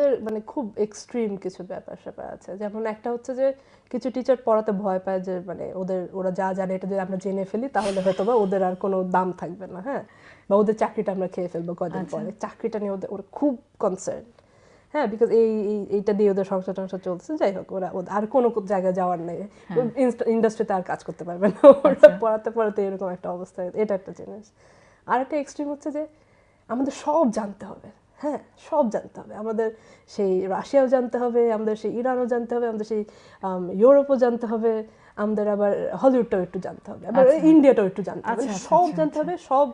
আমাদের মানে খুব এক্সট্রিম কিছু ব্যাপার স্যাপার আছে। যেমন একটা হচ্ছে যে কিছু টিচার পড়াতে ভয় পায় যে মানে ওদের ওরা যা জানে এটা যদি আমরা জেনে ফেলি তাহলে হয়তো বা ওদের আর কোনো দাম থাকবে না হ্যাঁ? বা ওদের চাকরিটা আমরা খেয়ে ফেলব কদিন আচ্ছা। পরে। চাকরিটা নিয়ে ওদের ওরা খুব কনসার্ন হ্যাঁ? বিকজ এই এই- এইটা দিয়ে ওদের সংসার টংসার চলছে যাই হোক ওরা ওদের আর কোনো জায়গায় যাওয়ার নেই। ইন্ডাস্ট্রিতে আর কাজ করতে পারবে না। ওরা আচ্ছা। পড়াতে পড়াতে এরকম একটা অবস্থা এটা একটা জিনিস। আর একটা এক্সট্রিম হচ্ছে যে আমাদের সব জানতে হবে। হ্যাঁ সব জানতে হবে। আমাদের সেই রাশিয়াও জানতে হবে আমাদের সেই ইরানও জানতে হবে আমাদের সেই ইউরোপও জানতে হবে আমাদের আবার হলিউডটাও একটু জানতে হবে আবার আচ্ছা। ইন্ডিয়াটাও একটু জানতে হবে। আচ্ছা, মানে আচ্ছা, সব জানতে হবে সব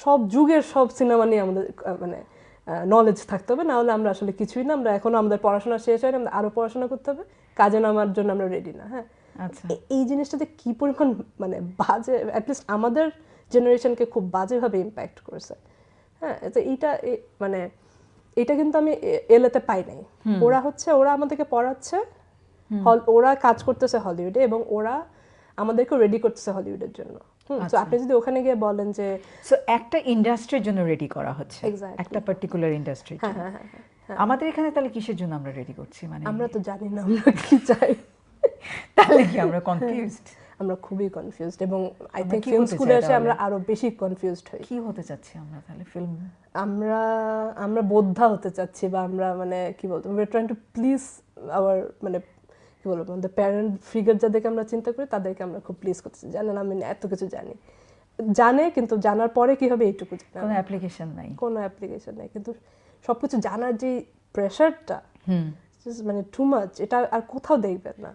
সব যুগের সব সিনেমা নিয়ে আমাদের মানে নলেজ থাকতে হবে না হলে আমরা আসলে কিছুই না আমরা এখনও আমাদের পড়াশোনা শেষ হয়নি আমাদের আরও পড়াশোনা করতে হবে কাজে নামার জন্য আমরা রেডি না হ্যাঁ। এই জিনিসটাতে কি পরিমাণ মানে বাজে অ্যাটলিস্ট আমাদের জেনারেশনকে খুব বাজেভাবে ইম্প্যাক্ট করেছে। হ্যাঁ তো এইটা মানে এটা কিন্তু আমি এলেতে পাই নাই। ওরা হচ্ছে ওরা আমাদেরকে পড়াচ্ছে হল- ওরা কাজ করতেছে হলিউডে এবং ওরা আমাদেরকে রেডি করতেছে হলিউডের জন্য। তো আপনি যদি ওখানে গিয়ে বলেন যে সো একটা ইন্ডাস্ট্রির জন্য রেডি করা হচ্ছে। একটা পার্টিকুলার ইন্ডাস্ট্রির হ্যাঁ হ্যাঁ হ্যাঁ হ্যাঁ। আমাদের এখানে তাহলে কিসের জন্য আমরা রেডি করছি? মানে আমরা তো জানি না আমরা কি চাই। তাহলে কি আমরা কনফিউজড আমরা খুবই কনফিউজড এবং আই থিঙ্ক ফিল্ম স্কুলে এসে আমরা আরও বেশি কনফিউজড হই। কি হতে চাচ্ছি আমরা তাহলে ফিল্ম আমরা আমরা বোদ্ধা হতে চাচ্ছি বা আমরা মানে কি বলতো we trying to please our মানে কি বলব আমাদের প্যারেন্ট ফিগার যাদেরকে আমরা চিন্তা করি তাদেরকে আমরা খুব প্লিজ করতেছি। জানেন আমি এত কিছু জানি। জানে কিন্তু জানার পরে কি হবে এইটুকু জানে। কোনো অ্যাপ্লিকেশন নাই। কোনো অ্যাপ্লিকেশন নেই কিন্তু সবকিছু জানার যে প্রেশারটা হুম। মানে টু মাচ এটা আর কোথাও দেখবেন না।